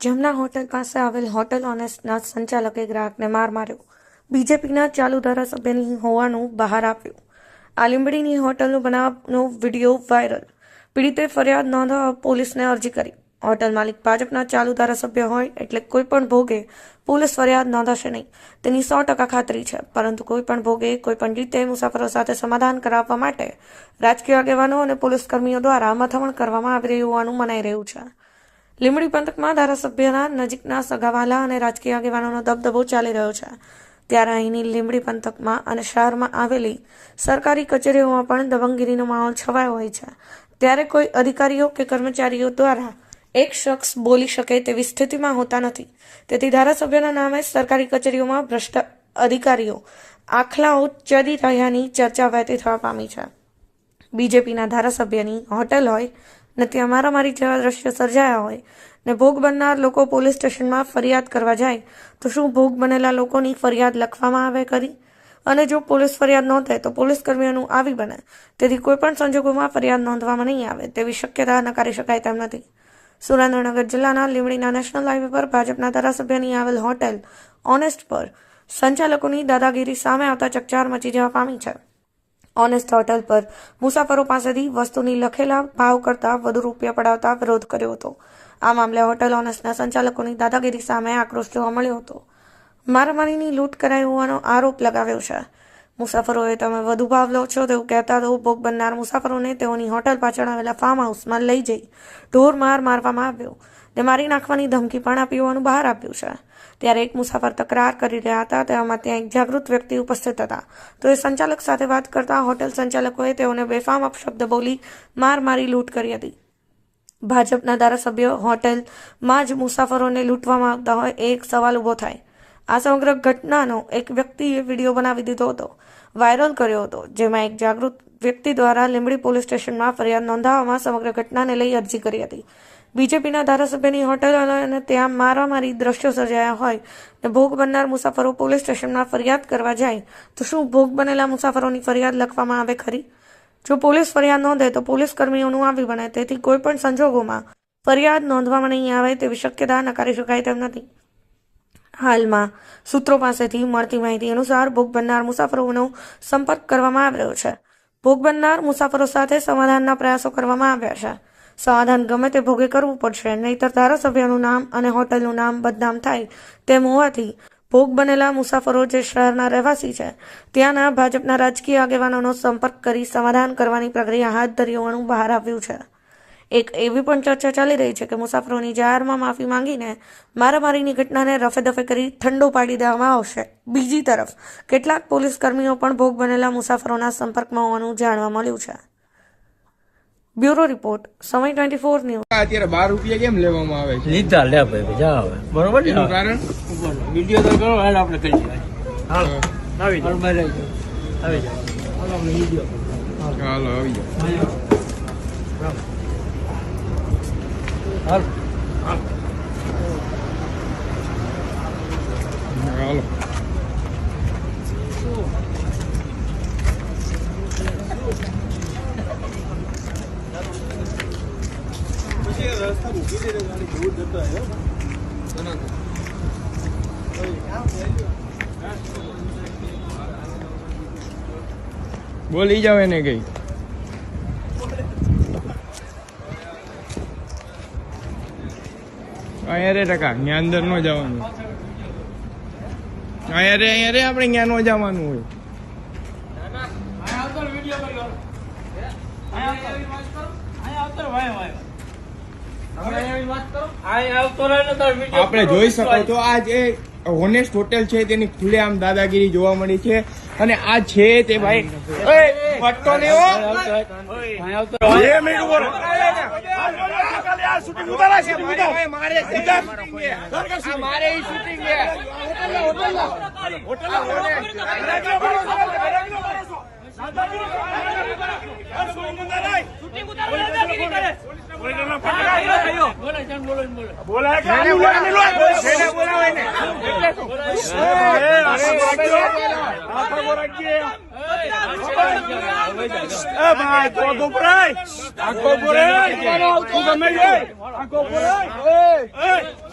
Jamna hotel પાસે આવેલ hotel ઓનેસ્ટના સંચાલકે ગ્રાહકને માર માર્યો. બીજેપીના ચાલુ ધારાસભ્યની હોવાનું બહાર આવ્યું. આ લીંબડીની હોટલનો બનાવનો વીડિયો વાયરલ. પીડિતે ફરિયાદ નોંધવા પોલીસને અરજી કરી. હોટલ માલિક ભાજપના ચાલુ ધારાસભ્ય હોય એટલે કોઈ પણ ભોગે પોલીસ ફરિયાદ નોંધાશે નહીં. તેની સો ટકા ખાતરી છે. પરંતુ કોઈ પણ ભોગે કોઈ પણ રીતે મુસાફરો સાથે સમાધાન કરાવવા માટે રાજકીય આગેવાનો અને પોલીસ કર્મીઓ દ્વારા મથામણ કરવામાં આવી રહ્યું હોવાનું મનાઈ રહ્યું છે. લીંબડી પંથકમાં ધારાસભ્યના નજીકના સગાવાલા અને રાજકીય આગેવાનોનો દબદબો ચાલી રહ્યો છે. ત્યારે અહીંની લીંબડી પંથકમાં અને શહેરમાં આવેલી સરકારી કચેરીઓમાં પણ દબંગગીરીનો માહોલ છવાયો હોય છે. ત્યારે કોઈ અધિકારીઓ કે કર્મચારીઓ દ્વારા એક શખ્સ બોલી શકે તેવી સ્થિતિમાં હોતા નથી. તેથી ધારાસભ્યના નામે સરકારી કચેરીઓમાં ભ્રષ્ટ અધિકારીઓ આખલાઓ ચડી રહ્યાની ચર્ચા વહેતી થવા પામી છે. બીજેપીના ધારાસભ્યની હોટેલ હોય ને ત્યાં મારામારી જેવા દ્રશ્યો સર્જાયા હોય ને ભોગ બનનાર લોકો પોલીસ સ્ટેશનમાં ફરિયાદ કરવા જાય, તો શું ભોગ બનેલા લોકોની ફરિયાદ લખવામાં આવે કરી અને જો પોલીસ ફરિયાદ નોંધે તો પોલીસ કર્મીઓનું આવી બને. તેથી કોઈપણ સંજોગોમાં ફરિયાદ નોંધવામાં નહીં આવે, તેવી શક્યતા નકારી શકાય તેમ નથી. સુરેન્દ્રનગર જિલ્લાના લીમડીના નેશનલ હાઈવે પર ભાજપના ધારાસભ્યની આવેલ હોટેલ ઓનેસ્ટ પર સંચાલકોની દાદાગીરી સામે આવતા ચકચાર મચી જવા પામી છે. ઓનેસ્ટ હોટલ પર મુસાફરો પાસેથી વસ્તુની લખેલા ભાવ કરતાં વધુ રૂપિયા પડાવતા વિરોધ કર્યો હતો. આ મામલે હોટેલ ઓનેસ્ટના સંચાલકોની દાદાગીરી સામે આક્રોશ જોવા મળ્યો હતો. મારામારીની લૂંટ કરાઈ હોવાનો આરોપ લગાવ્યો છે. મુસાફરોએ, તમે વધુ ભાવ લો છો તેવું કહેતા તો ભોગ બનનાર મુસાફરોને તેઓની હોટેલ પાછળ આવેલા ફાર્મ હાઉસમાં લઈ જઈ ઢોર માર મારવામાં આવ્યો. તે મારી નાખવાની ધમકી પણ આપી હોવાનું બહાર આપ્યું છે. ત્યારે એક મુસાફર તકરાર કરી રહ્યા હતા. તેમાં ત્યાં એક જાગૃત વ્યક્તિ ઉપસ્થિત હતા. તો એ સંચાલક સાથે વાત કરતા હોટેલ સંચાલકોએ તેઓને બેફામ અપશબ્દ બોલી માર મારી લૂંટ કરી હતી. ભાજપના ધારાસભ્યો હોટેલમાં જ મુસાફરોને લૂંટવામાં આવતા હોય એ એક સવાલ ઊભો થાય. આ સમગ્ર ઘટનાનો એક વ્યક્તિએ વીડિયો બનાવી દીધો હતો. વાયરલ કર્યો હતો, જેમાં એક જાગૃત વ્યક્તિ દ્વારા લીંબડી પોલીસ સ્ટેશનમાં ફરિયાદ નોંધાવવામાં સમગ્ર ઘટનાને લઈ અરજી કરી હતી. બીજેપીના ધારાસભ્યની હોટેલ અને ત્યાં મારામારી દ્રશ્યો સર્જાયા હોય ને ભોગ બનનાર મુસાફરો પોલીસ સ્ટેશનમાં ફરિયાદ કરવા જાય, તો શું ભોગ બનેલા મુસાફરોની ફરિયાદ લખવામાં આવે ખરી? જો પોલીસ ફરિયાદ નોંધે તો પોલીસ કર્મીઓનું આવી બને, તેથી કોઈ પણ સંજોગોમાં ફરિયાદ નોંધવામાં નહીં આવે તેવી શક્યતા નકારી શકાય તેમ નથી. હાલમાં સૂત્રો પાસેથી મળતી માહિતી અનુસાર ભોગ બનનાર મુસાફરોનો સંપર્ક કરવામાં આવ્યો છે. ભોગ બનનાર મુસાફરો સાથે સમાધાનના પ્રયાસો કરવામાં આવ્યા છે. સમાધાન ગમે તે ભોગે કરવું પડશે. નહીતર ધારાસભ્યનું નામ અને હોટલનું નામ બદનામ થાય તેમ હોવાથી ભોગ બનેલા મુસાફરો જે શહેરના રહેવાસી છે, ત્યાંના ભાજપના રાજકીય આગેવાનોનો સંપર્ક કરી સમાધાન કરવાની પ્રક્રિયા હાથ ધરી હોવાનું બહાર આવ્યું છે. એક એવી પણ ચર્ચા ચાલી રહી છે કે મુસાફરોની જાહેરમાં માફી માંગીને મારામારીની ઘટનાને રફે દફે કરી ઠંડો પાડી દેવામાં આવશે. બીજી તરફ, કેટલાક પોલીસ કર્મીઓ પણ ભોગ બનેલા મુસાફરોના સંપર્કમાં હોવાનું જાણવા મળ્યું છે. Bureau report Samay twenty four news અત્યારે બાર રૂપિયા કેમ લેવામાં આવે છે? લીધા લે ભાઈ જા આવે બરોબર ને એનું કારણ? વીડિયો તો કરો હાલ આપણે કરી હાલો. આવી જાઓ. આવી જાઓ આવી જાઓ. હાલો આપણે વીડિયો. હાલો આવી જાઓ. હાલ. હાલો. બોલી જાવ એને કઈ. અહીંયા રે ટકા ત્યાં અંદર ન જવાનું. અહીંયા રે અહીંયા રે, આપણે ત્યાં ન જવાનું હોય. આપણે જોઈ શકો તો આ જે હોનેસ્ટ હોટેલ છે તેની ખુલ્લેઆમ દાદાગીરી જોવા મળી છે અને આ છે તે ભાઈ પટ્ટો લેવો મારે બે મિનિટ આખો રહો. ઓય, મારે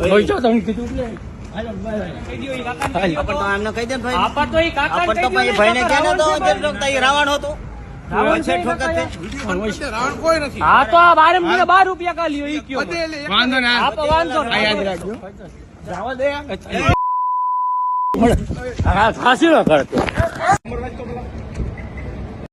એ, જો તમે કીધું કે દે ને ભાઈ. કરતો.